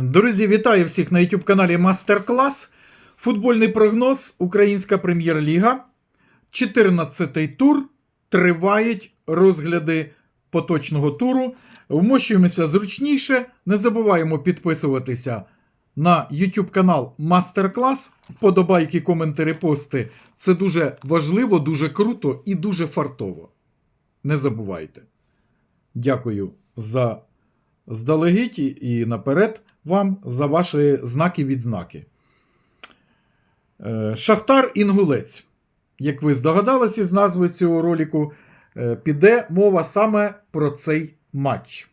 Друзі, вітаю всіх на YouTube каналі Мастер Клас. Футбольний прогноз Українська прем'єр-ліга. 14-й тур. Тривають розгляди поточного туру. Вмощуємося зручніше. Не забуваємо підписуватися на YouTube канал Мастер Клас. Вподобайки, коментарі, пости. Це дуже важливо, дуже круто і дуже фартово. Не забувайте. Дякую за здалегідь і- наперед вам за ваші знаки відзнаки. Е, Шахтар Інгулець. Як ви здогадалися з назви цього ролику, е, піде мова саме про цей матч.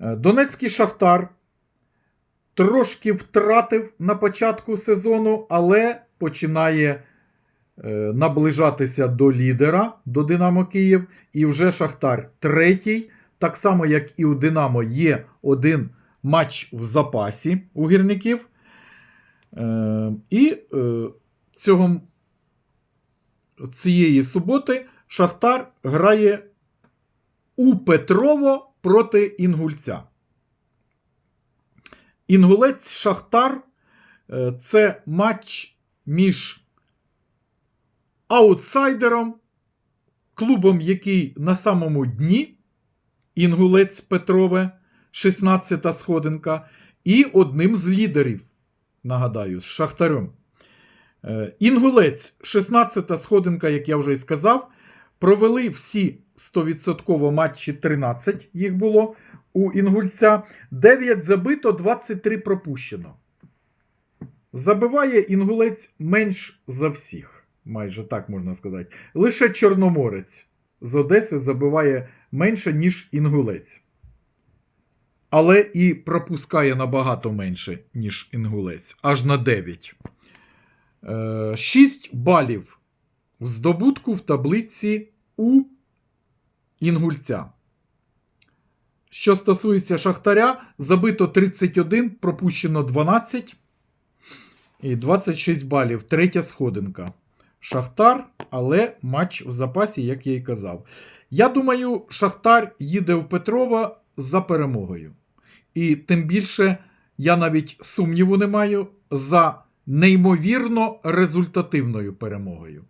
Е, Донецький Шахтар трошки втратив на початку сезону, але починає наближатися до лідера, до Динамо Київ. І вже Шахтар третій. Так само, як і у Динамо, є один матч в запасі у гірників. Е, і е, цього, цієї суботи Шахтар грає у Петрово проти Інгульця. Інгулець Шахтар е, це матч між аутсайдером, клубом, який на самому дні. Інгулець Петрове, 16-та сходинка, і одним з лідерів, нагадаю, з Шахтарем. Е, Інгулець, 16-та сходинка, як я вже і сказав, провели всі 100% матчі 13 їх було у Інгульця. 9 забито, 23 пропущено. Забиває Інгулець менш за всіх, майже так можна сказати. Лише Чорноморець з Одеси забиває менше, ніж інгулець. Але і пропускає набагато менше, ніж інгулець. Аж на 9. 6 балів в здобутку в таблиці у інгульця. Що стосується Шахтаря, забито 31, пропущено 12. І 26 балів. Третя сходинка. Шахтар, але матч в запасі, як я і казав. Я думаю, Шахтар їде в Петрова за перемогою. І тим більше я навіть сумніву не маю за неймовірно результативною перемогою.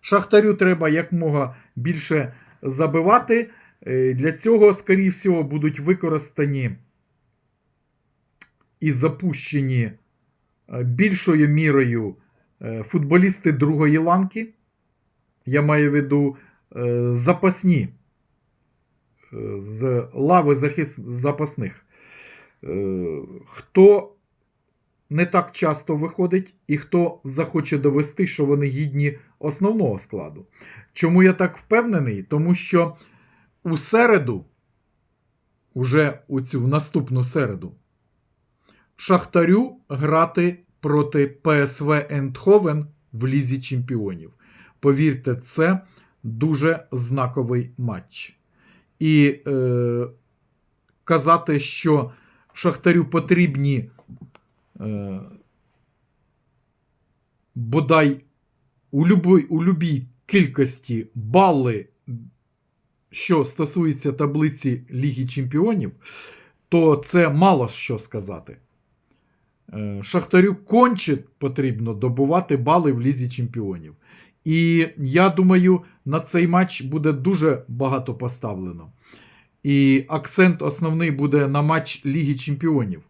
Шахтарю треба якмога більше забивати. Е, Для цього, скоріше всього, будуть використані і запущені е, більшою мірою е, футболісти другої ланки. Я маю в виду запасні е, з лави захис... запасних. Е, Хто не так часто виходить, і хто захоче довести, що вони гідні основного складу. Чому я так впевнений? Тому що у середу, уже у цю наступну середу, Шахтарю грати проти ПСВ Ендховен в Лізі Чемпіонів. Повірте, це дуже знаковий матч. І е, казати, що Шахтарю потрібні е, бодай у любій, у любій кількості бали, що стосується таблиці Ліги Чемпіонів, то це мало що сказати. Е, Шахтарю конче потрібно добувати бали в Лізі Чемпіонів. І я думаю, на цей матч буде дуже багато поставлено. І акцент основний буде на матч Ліги Чемпіонів.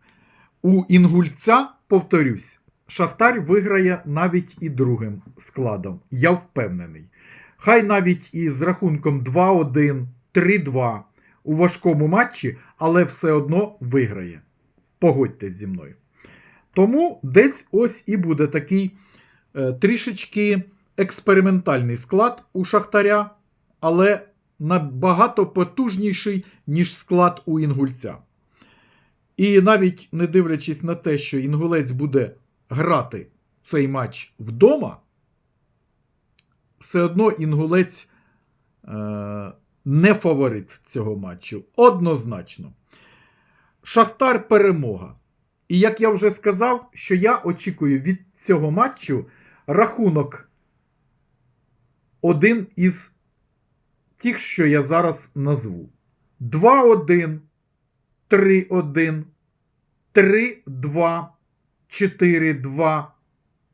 У Інгульця, повторюсь, Шахтар виграє навіть і другим складом. Я впевнений. Хай навіть і з рахунком 2-1, 3-2 у важкому матчі, але все одно виграє. Погодьтесь зі мною. Тому десь ось і буде такий е, трішечки експериментальний склад у Шахтаря, але набагато потужніший, ніж склад у Інгульця. І навіть не дивлячись на те, що Інгулець буде грати цей матч вдома, все одно Інгулець е, не фаворит цього матчу. Однозначно. Шахтар перемога. І як я вже сказав, що я очікую від цього матчу рахунок один із тих, що я зараз назву. 2-1, 3-1, 3-2, 4-2,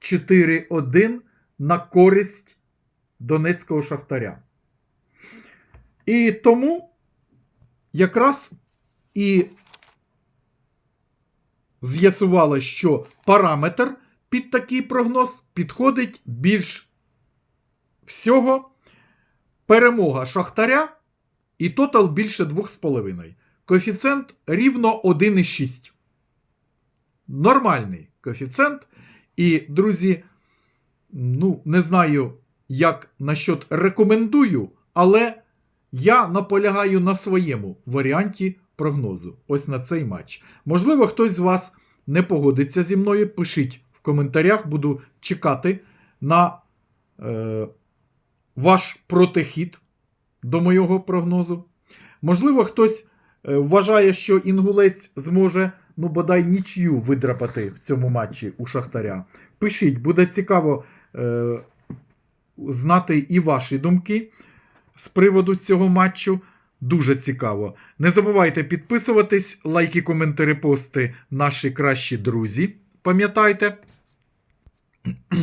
4-1 на користь Донецького Шахтаря. І тому якраз і з'ясувалося, що параметр під такий прогноз підходить більш всього перемога Шахтаря і тотал більше 2,5. Коефіцієнт рівно 1,6. Нормальний коефіцієнт. І, друзі, ну, не знаю, як насчет рекомендую, але я наполягаю на своєму варіанті прогнозу. Ось на цей матч. Можливо, хтось з вас не погодиться зі мною. Пишіть в коментарях, буду чекати на е, ваш протихід до моєго прогнозу. Можливо, хтось е, вважає, що інгулець зможе, ну, бодай нічю видрапати в цьому матчі у Шахтаря. Пишіть, буде цікаво е, знати і ваші думки з приводу цього матчу. Дуже цікаво. Не забувайте підписуватись, лайки, коментарі, пости наші кращі друзі. Пам'ятайте.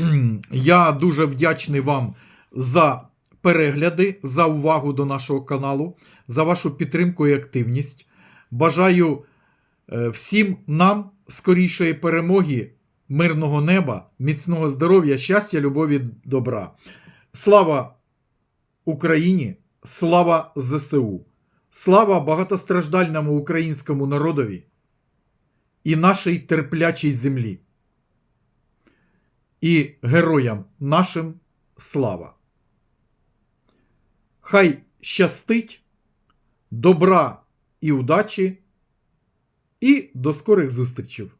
Я дуже вдячний вам за перегляди, за увагу до нашого каналу, за вашу підтримку і активність. Бажаю е, всім нам скорішої перемоги, мирного неба, міцного здоров'я, щастя, любові, добра. Слава Україні! Слава ЗСУ! Слава багатостраждальному українському народові і нашій терплячій землі. І героям нашим слава! Хай щастить, добра і удачі, і до скорих зустрічей!